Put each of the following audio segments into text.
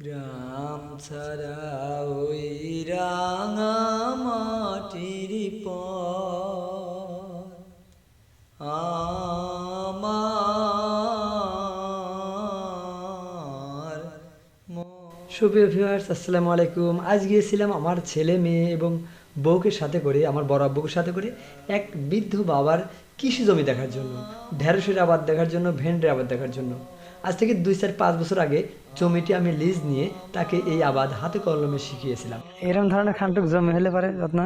গ্রাম ছাড়া ওই রাঙা মাটির সুপ্রিয় ভিউয়ার্স আসসালামু আলাইকুম। আজ গিয়েছিলাম আমার ছেলে মেয়ে এবং বউকে সাথে করে, আমার বড় আব্বুকে সাথে করে, এক বৃদ্ধ বাবার কৃষি জমি দেখার জন্য, ঢেঁড়সের আবাদ দেখার জন্য, ভেন্ডের আবাদ দেখার জন্য। আজ থেকে দুই চার পাঁচ বছর আগে জমিটি আমি লিজ নিয়ে তাকে এই আবাদ হাতে কলমে শিখিয়েছিলাম। এরকম ধরনের খানটুক জমি হলে পারে রত্না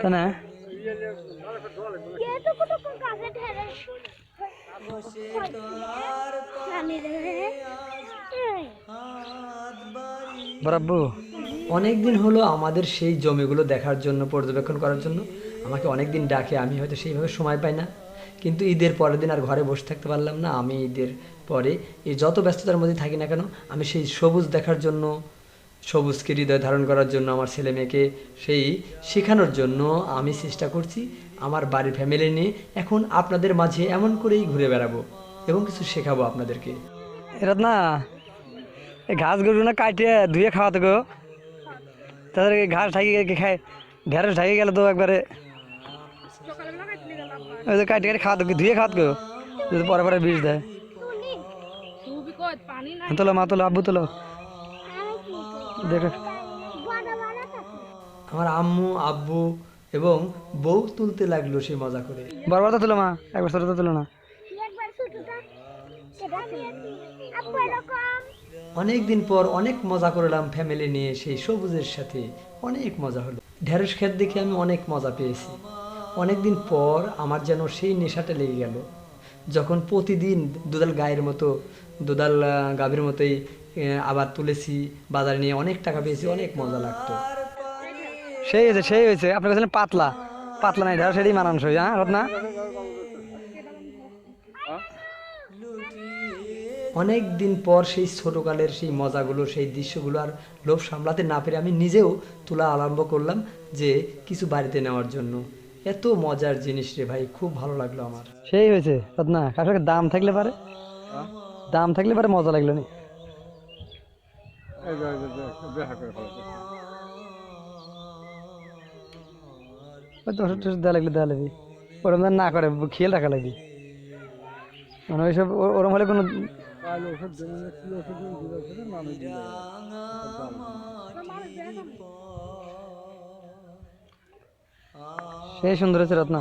তাই না? এতটুকু গাছে ঢেলে জানি রে বরাব্বু। অনেক দিন হলো আমাদের সেই জমিগুলো দেখার জন্য পর্যবেক্ষণ করার জন্য। আমাকে অনেক দিন ডাকে আমি হয়তো সেইভাবে সময় পাই না। কিন্তু ঈদের পরের দিন আর ঘরে বসে থাকতে পারলাম না। আমি ঈদের পরে এই যত ব্যস্ততার মধ্যে থাকি না কেন, আমি সেই সবুজ দেখার জন্য, সবুজকে হৃদয় ধারণ করার জন্য আমার ছেলে মেয়েকে সেই শেখানোর জন্য আমি চেষ্টা করছি আমার বাড়ির ফ্যামিলি নিয়ে এখন আপনাদের মাঝে এমন করেই ঘুরে বেড়াবো এবং কিছু শেখাবো আপনাদেরকে। রত্না এই ঘাস গরু না কাটিয়ে ধুয়ে খাওয়াতে গো। তাদের ঘাস ঠাকি খায় ঢেঁড়স ঠাকি গেলে তো একবারে। ওই যে কাটি কাটি খাওয়াতে ধুয়ে খাওয়াতে গো, যদি পরে পরে বিষ দেয়। তোলো মা তোলো আব্বু তোলো। দেখো। আমার আম্মু আব্বু এবং বউ তুলতে লাগল সে মজা করে। বড় বড় তো তোলো মা একবার ছোটো তো তোলো না। ছোটটা অনেক দিন পর অনেক মজা করলাম ফ্যামিলি নিয়ে সেই সবুজের সাথে। অনেক মজা হলো। ঢেঁড়স খেত দেখে আমি অনেক মজা পেয়েছি। অনেক দিন পর আমার যেন সেই নেশাটা লেগে গেল। যখন প্রতিদিন দুদাল গায়ের মতো, দুদাল গাভীর মতোই আবার তুলেছি, বাজারে নিয়ে অনেক টাকা পেয়েছি, অনেক মজা লাগতো। সেই হয়েছে সেই হয়েছে। আপনার কাছে পাতলা? পাতলা নাই ঢেঁড়স সেটাই মানানসই হ্যাঁ রত্না? অনেক দিন পর সেই ছোটোকালের সেই মজাগুলো, সেই দৃশ্যগুলো আর লোভ সামলাতে না পেরে আমি নিজেও তোলা আরম্ভ করলাম যে কিছু বাড়িতে নেওয়ার জন্য। এত মজার জিনিস রে ভাই খুব ভালো লাগল আমার। সেই হয়েছে রত্না কাছে দাম থাকলে পারে। দাম থাকলে পারে মজা লাগল নি। তো দেওয়া লাগলে দেওয়া লাগবে ওরম না করে খেয়াল রাখা লাগবে মানে ওইসব ওরম হলে কোনো সেই সুন্দর হয়েছে রত্না।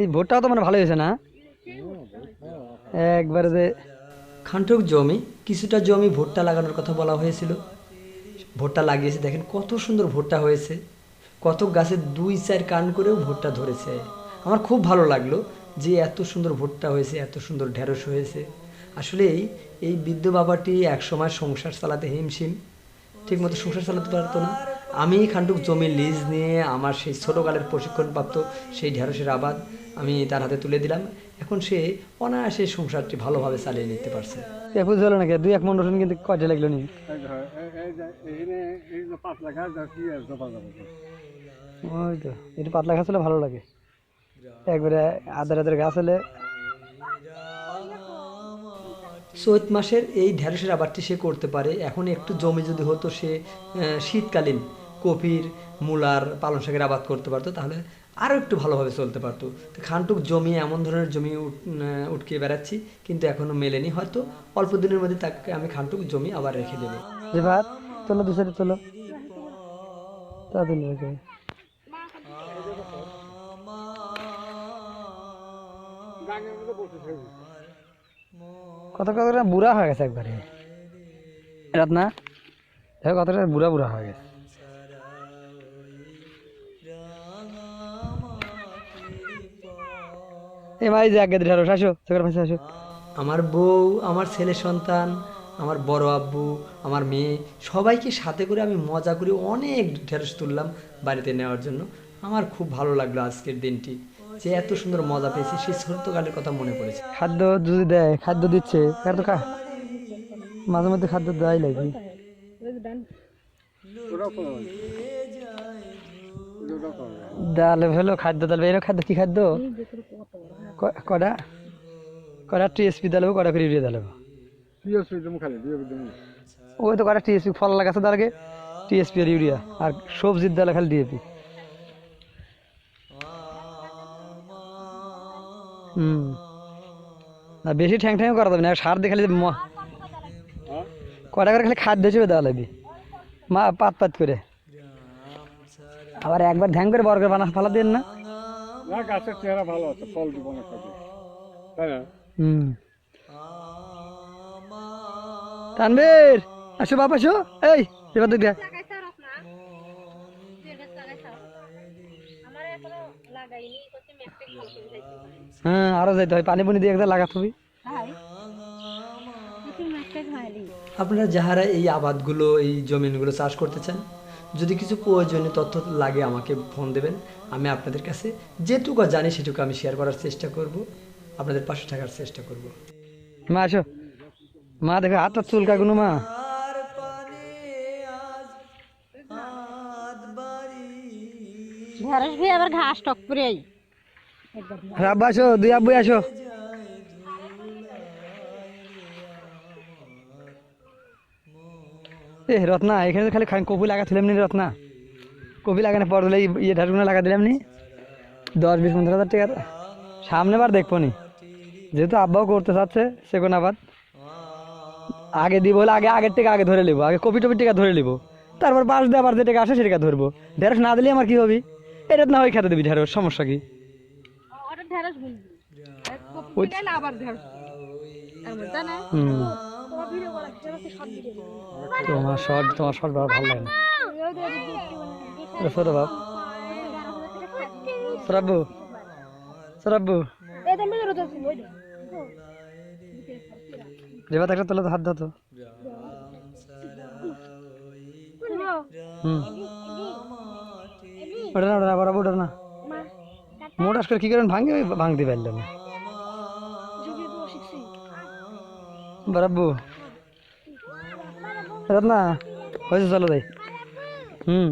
এই ভোটটাও তো মানে ভালো হয়েছে না? একবারে যে খান্টক জমি, কিছুটা জমি ভুট্টা লাগানোর কথা বলা হয়েছিল। ভুট্টা লাগিয়েছে, দেখেন কত সুন্দর ভুট্টা হয়েছে। কত গাছে দুই, চার কান করেও ভুট্টা ধরেছে। আমার খুব ভালো লাগল যে এত সুন্দর ভুট্টা হয়েছে, এত সুন্দর ঢেঁড়স হয়েছে। আসলে এই বৃদ্ধ বাবাটি একসময় সংসার চালাতে হিমশিম। ঠিক মতো সংসার চালাতে পারতো না। আমি খান্টুক জমি লিজ নিয়ে আমার সেই ছোটোকালের প্রশিক্ষণপ্রাপ্ত সেই ঢেঁড়সের আবাদ আমি তার হাতে তুলে দিলাম। এখন সে অনায়াসে সংসারটি ভালোভাবে চালিয়ে নিতে পারছে। একুশ হলো নাকি? দুই এক মন রসুন কিন্তু কয়টা লাগল নি ওই তো পাতলা ঘাস হলে ভালো লাগে। একবারে আদার আদার গাছ হলে চৈত মাসের এই ঢেঁড়সের আবাদটি সে করতে পারে। এখন একটু জমি যদি হতো সে শীতকালীন কপির মূলার পালং শাকের আবাদ করতে পারতো তাহলে আরও একটু ভালোভাবে চলতে পারতো। তো খানটুক জমি এমন ধরনের জমি উঠ- উটকে বেড়াচ্ছি কিন্তু এখনও মেলেনি। হয়তো অল্প দিনের মধ্যে তাকে আমি খানটুক জমি আবার রেখে দেবো। যে ভাত তোলো দু সাইডে তোলো তা তুলো রেখে কত কত করে বুড়া হয়ে গেছে একবারে। রাত না? দেখো কতটা বুড়া বুড়া হয়ে গেছে। এ ভাই যে আগে ঢালো আসো চোখের পাশে আসো। আমার বউ আমার ছেলে সন্তান আমার বড় আব্বু আমার মেয়ে সবাইকে সাথে করে আমি মজা করে অনেক ঢেঁড়স তুললাম বাড়িতে নেওয়ার জন্য। আমার খুব ভালো লাগল আজকের দিনটি। যে এত সুন্দর মজা পেয়েছি, সেই ছোট্টকালের কথা মনে পড়েছে। খাদ্য যদি দেয়, খাদ্য দিচ্ছে তার তো খা মাঝে মধ্যে খাদ্য দেওয়াই লাগবে ডাল হলো খাদ্য ডাল এর খাদ্য কি খাদ্য? কটা কটা টিএসপি ডাল কটা করে ইউরিয়া ডাল ওই তো কটা টিএসপি, ফল লাগাছে তার আগে। টিএসপি আর ইউরিয়া, আর সবজির ডালে খালি ডিএপি। হুম। না বেশি ঠ্যাং ঠ্যাং করা যাবে না সার দিয়ে খালি কটা করে খালি খাদ্য হিসেবে দেওয়া লাগবে? মা পাত পাত করে। আবার একবার ধ্যান করে বড় করে বানা ফালা দেন না। না গাছের চেহারা ভালো আছে ফল দিব না তাই না? হুম। তানবীর আসো বাপ আসো। এই এবার দেখ। হ্যাঁ আরও যাইতে হয় পানি পুনি দিয়ে একদম লাগাতে হবে। আপনারা যাহারা এই আবাদগুলো এই জমিনগুলো চাষ করতে চান যদি কিছু প্রয়োজনীয় তথ্য লাগে আমাকে ফোন দেবেন আমি আপনাদের কাছে যেটুকু জানি সেটুকু আমি শেয়ার করার চেষ্টা করব আপনাদের পাশে থাকার চেষ্টা করব। মা আসো। মা দেখো হাতটা চুলকা কোনো মা। ঢেঁড়স আবার ঘাস টক করে দুই আব্বু এ, রত্না, এখানে খালি কপি লাগাছিলাম নি রত্না। কপি লাগানো পর হলে ইয়ে ঢাটগুলো লাগা দিলাম নি। দশ বিশ পনেরো হাজার টাকা। সামনে বার দেখব নি। যেহেতু আব্বাও করতে চাচ্ছে, সে কোন আবার আগে দিব বলে আগে, আগের থেকে আগে ধরে নেব। আগে কপি টপির টাকা ধরে নেব। তারপর বাস দিয়ে আবার যে টাকা আসে সেটা ধরবো। ঢেঁড়স না দিলে আমার কি হবে? এটা না হয় খেতে দিবি ঢেঁড়স, সমস্যা কি? ঢেঁড়স বুনবি ওইটাই আবার ঢেঁড়স এমন তাই তোমার শর্ট তোমার শর্ট ভালো লাগে না। ছোট বাপ। সরাব্বু সরাব্বু রেবা একটা তোলে তো হাত ধরতো হুম। ওটা না ওটা না বরাবর ওটা না। মোট আজকাল কি করেন ভাঙে? ভাঙতে পারল না। বরাব্বু। রত্না হয়েছে, চলো তাই হুম।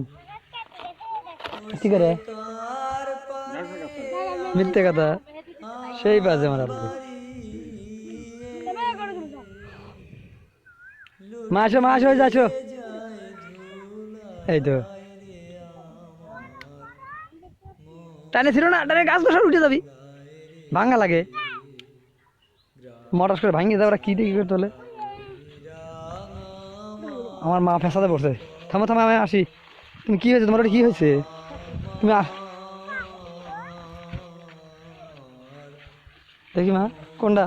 কি করে? মিথ্যে কথা। সেই বাজে আমার আব্বু। মা আসো মা আসো হয়ে যাচ্ছো এই তো। টানে ছিল না, টানে গাছ সব উঠে যাবি। ভাঙা লাগে। মটাস করে ভাঙিয়ে দেওয়া কি দেখি করে তোলে আমার মা ফেসাতে পড়ছে। থামো থামো, আমি আসি। তুমি কি হয়েছে? তোমার কি হয়েছে? তুমি দেখি মা, কোনটা?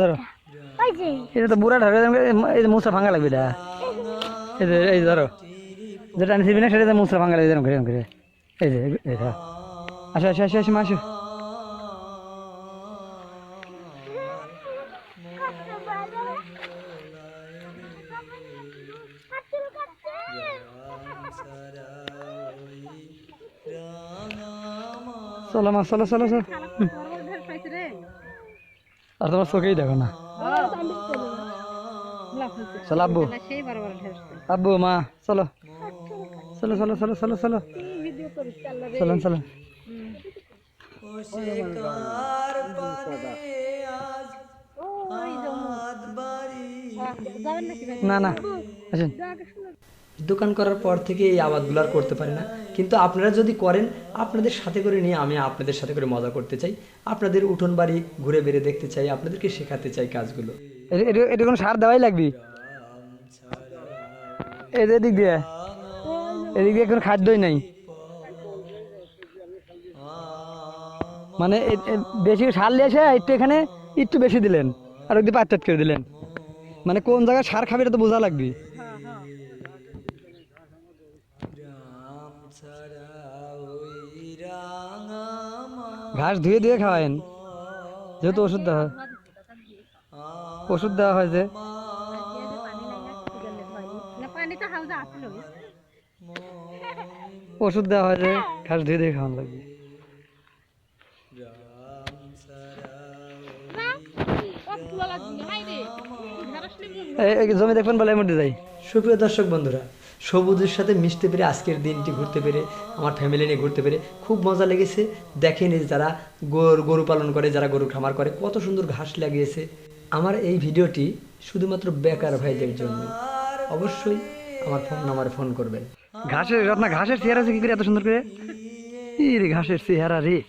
ধরো। এটা তো বুড়া ধরে এই মুসা ভাঙা লাগবে এটা। এই ধরো। যেটা আনি না সেটা মুসা ভাঙা লাগবে এরকম করে এরকম করে এই যে এটা আসো আসো আসো আসো মা আসো। চলো মা চলো চলো চলো। আর তোমার চোখেই দেখো না। চলো আব্বু। আব্বু মা চলো। চলো চলো চলো চলো চলো। চলো চলো না না আসেন। দোকান করার পর থেকে এই আবাদগুলো আর করতে পারি না। কিন্তু আপনারা যদি করেন আপনাদের সাথে করে নিয়ে আমি আপনাদের সাথে করে মজা করতে চাই। আপনাদের উঠোন বাড়ি ঘুরে বেড়ে দেখতে চাই আপনাদেরকে শেখাতে চাই কাজগুলো। এটা কোনো সার দেওয়াই লাগবে? এদের দিক দিয়ে। এদিক কোনো খাদ্যই নাই। মানে বেশি সার নিয়ে একটু এখানে একটু বেশি দিলেন, আর ওই পাঁচ করে দিলেন। মানে কোন জায়গায় সার খাবে তো বোঝা লাগবে। ঘাস ধুয়ে ধুয়ে খাওয়ায়েন, যেহেতু ওষুধ দেওয়া হয়। ওষুধ দেওয়া হয় যে ওষুধ দেওয়া হয় যে ঘাস ধুয়ে ধুয়ে খাওয়ানো লাগবে। জমি দেখবেন বলে মধ্যে যাই। সুপ্রিয় দর্শক বন্ধুরা, সবুজের সাথে মিশতে পেরে, আজকের দিনটি ঘুরতে পেরে, আমার ফ্যামিলি নিয়ে ঘুরতে পেরে খুব মজা লেগেছে। দেখেন যারা গরু গরু পালন করে, যারা গরু খামার করে, কত সুন্দর ঘাস লাগিয়েছে। আমার এই ভিডিওটি শুধুমাত্র বেকার ভাইদের জন্য। অবশ্যই আমার ফোন নাম্বারে ফোন করবেন। ঘাসের রত্না ঘাসের চেহারা কি করে এত সুন্দর করে? রে ঘাসের চেহারা রে।